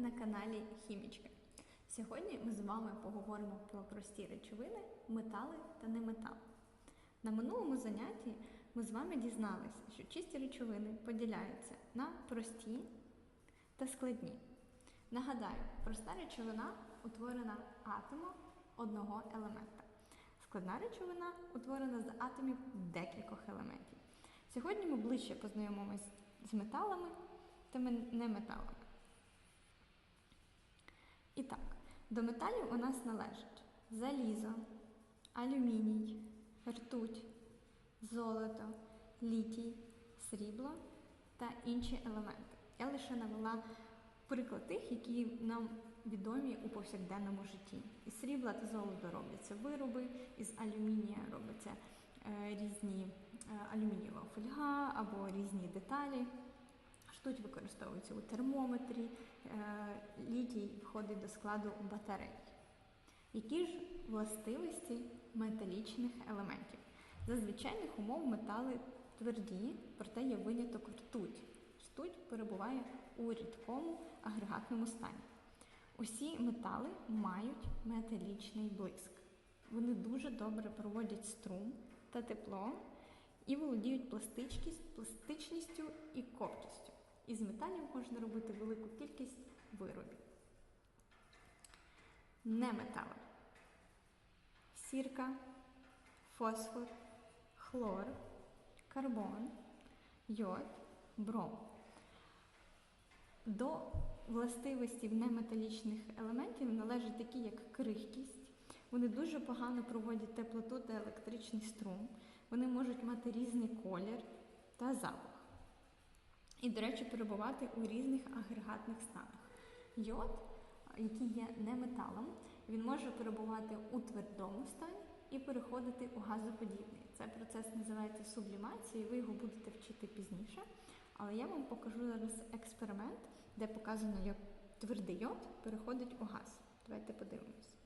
На каналі Хімічка. Сьогодні ми з вами поговоримо про прості речовини, метали та неметали. На минулому занятті ми з вами дізналися, що чисті речовини поділяються на прості та складні. Нагадаю, проста речовина утворена атомом одного елемента. Складна речовина утворена з атомів декількох елементів. Сьогодні ми ближче познайомимось з металами та неметалами. І так, до металів у нас належать залізо, алюміній, ртуть, золото, літій, срібло та інші елементи. Я лише навела приклад тих, які нам відомі у повсякденному житті. Із срібла та золота робляться вироби, із алюмінія робляться е, різні е, алюмінієва фольга або різні деталі. Штуть використовується у термометрі, е, літій входить до складу батарей. Які ж властивості металічних елементів? За звичайних умов метали тверді, проте є виняток ртуть. Ртуть перебуває у рідкому агрегатному стані. Усі метали мають металічний блиск. Вони дуже добре проводять струм та тепло і володіють пластичністю. Із металів можна робити велику кількість виробів. Неметали. Сірка, фосфор, хлор, карбон, йод, бром. До властивостей неметалічних елементів належать такі, як крихкість. Вони дуже погано проводять теплоту та електричний струм. Вони можуть мати різний колір та запах. І, до речі, перебувати у різних агрегатних станах. Йод, який є неметалом, він може перебувати у твердому стані і переходити у газоподібний. Цей процес називається сублімацією, ви його будете вчити пізніше. Але я вам покажу зараз експеримент, де показано, як твердий йод переходить у газ. Давайте подивимось.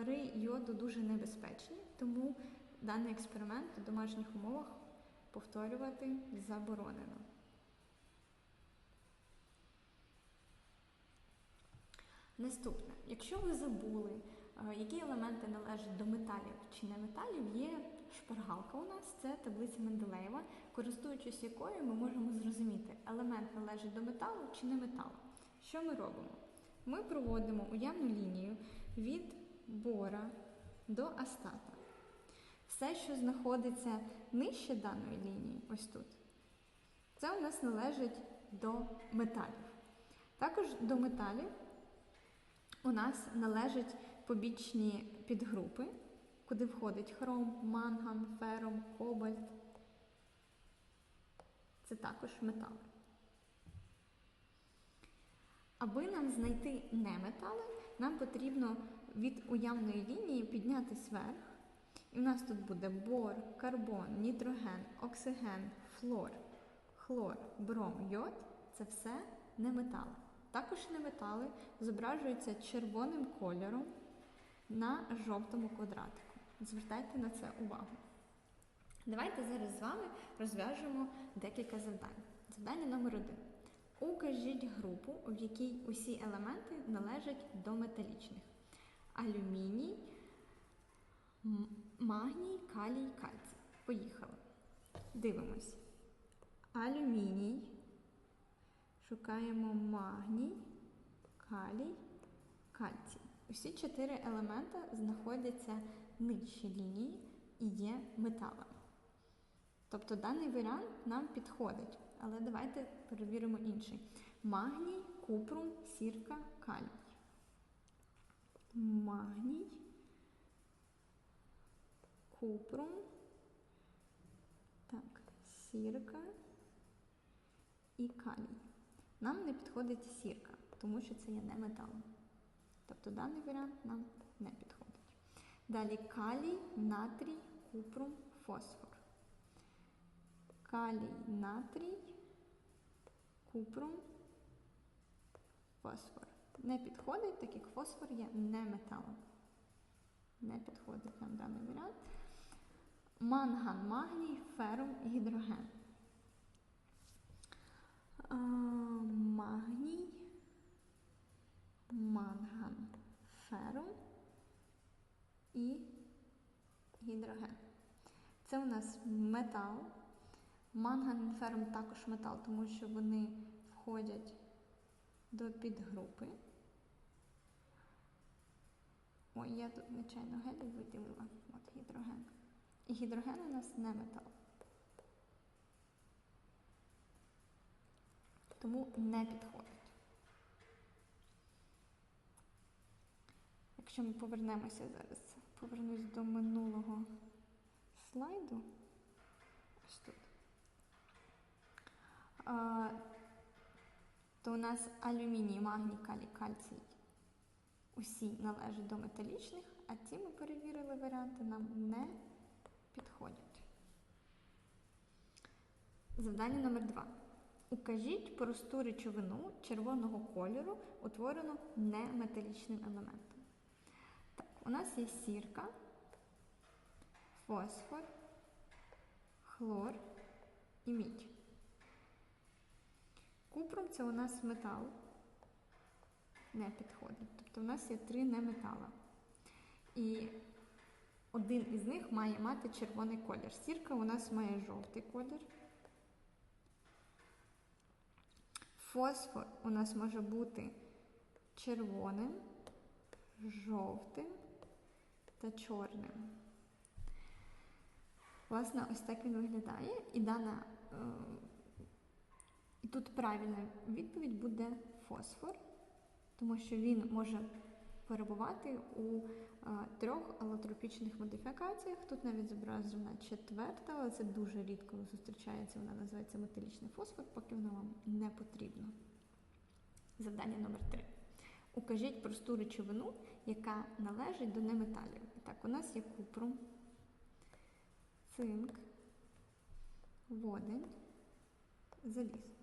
Пари йоду дуже небезпечні, тому даний експеримент у домашніх умовах повторювати заборонено. Наступне, якщо ви забули, е, які елементи належать до металів чи не металів, є шпаргалка у нас, це таблиця Менделеєва, користуючись якою ми можемо зрозуміти, елемент належить до металу чи не металу. Що ми робимо? Ми проводимо уявну лінію від бора до астата. Все, що знаходиться нижче даної лінії, ось тут, це у нас належить до металів. Також до металів у нас належать побічні підгрупи, куди входить хром, манган, фером, кобальт. Це також метали. Аби нам знайти неметали, нам потрібно від уявної лінії піднятися вверх. І в нас тут буде бор, карбон, нітроген, оксиген, флор, хлор, бром, йод це все неметали. Також неметали зображуються червоним кольором на жовтому квадратику. Звертайте на це увагу. Давайте зараз з вами розв'яжемо декілька завдань. Завдання номер один. Укажіть групу, в якій усі елементи належать до металічних: алюміній, магній, калій, кальцій. Поїхали. Дивимось. Алюміній. Шукаємо магній, калій, кальцій. Усі чотири елемента знаходяться нижче лінії і є металами. Тобто даний варіант нам підходить. Але давайте перевіримо інший. Магній, купрум, сірка, калій. Магній, купрум, так, сірка і калій. Нам не підходить сірка, тому що це є не металом. Тобто даний варіант нам не підходить. Далі калій, натрій, купрум, фосфор. Калій, натрій, купрум, фосфор. Не підходить, так як фосфор є не металом. Не підходить нам даний варіант. Манган, магній, ферум, гідроген. А, магній, манган, ферум і гідроген. Це у нас метал. Манган і ферум також метал, тому що вони входять до підгрупи. Ой, я тут нечайно гелій виділила. От гідроген. І гідроген у нас не метал. Тому не підходить. Якщо ми повернемося зараз, повернусь до минулого слайду. Ось тут. То у нас алюміній, магній, калій, кальцій усі належать до металічних, а ці ми перевірили варіанти нам не підходять. Завдання номер два. Укажіть просту речовину червоного кольору, утворену неметалічним елементом. Так, у нас є сірка, фосфор, хлор і мідь. Купром це у нас метал. Не підходить. Тобто у нас є три неметала. І один із них має мати червоний колір. Сірка у нас має жовтий колір. Фосфор у нас може бути червоним, жовтим та чорним. Власне, ось так він виглядає. І дана е, і тут правильна відповідь буде фосфор, тому що він може перебувати у а, трьох алотропічних модифікаціях. Тут навіть зображена четверта, але це дуже рідко зустрічається. Вона називається металічний фосфор, поки вона вам не потрібна. Завдання номер 3. Укажіть просту речовину, яка належить до неметалів. Так, у нас є купрум, цинк, водень, заліз.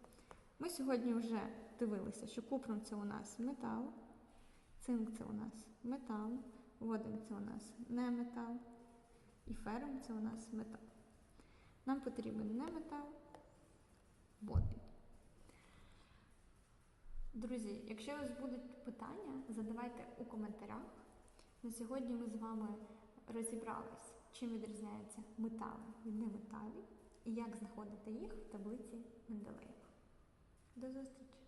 Ми сьогодні вже дивилися, що купрум це у нас метал, цинк це у нас метал, водень це у нас не метал, і ферум це у нас метал. Нам потрібен не метал, водень. Друзі, якщо у вас будуть питання, задавайте у коментарях. На сьогодні ми з вами розібрались, чим відрізняються метали від неметалів і як знаходити їх в таблиці Менделеєва. До зустрічі!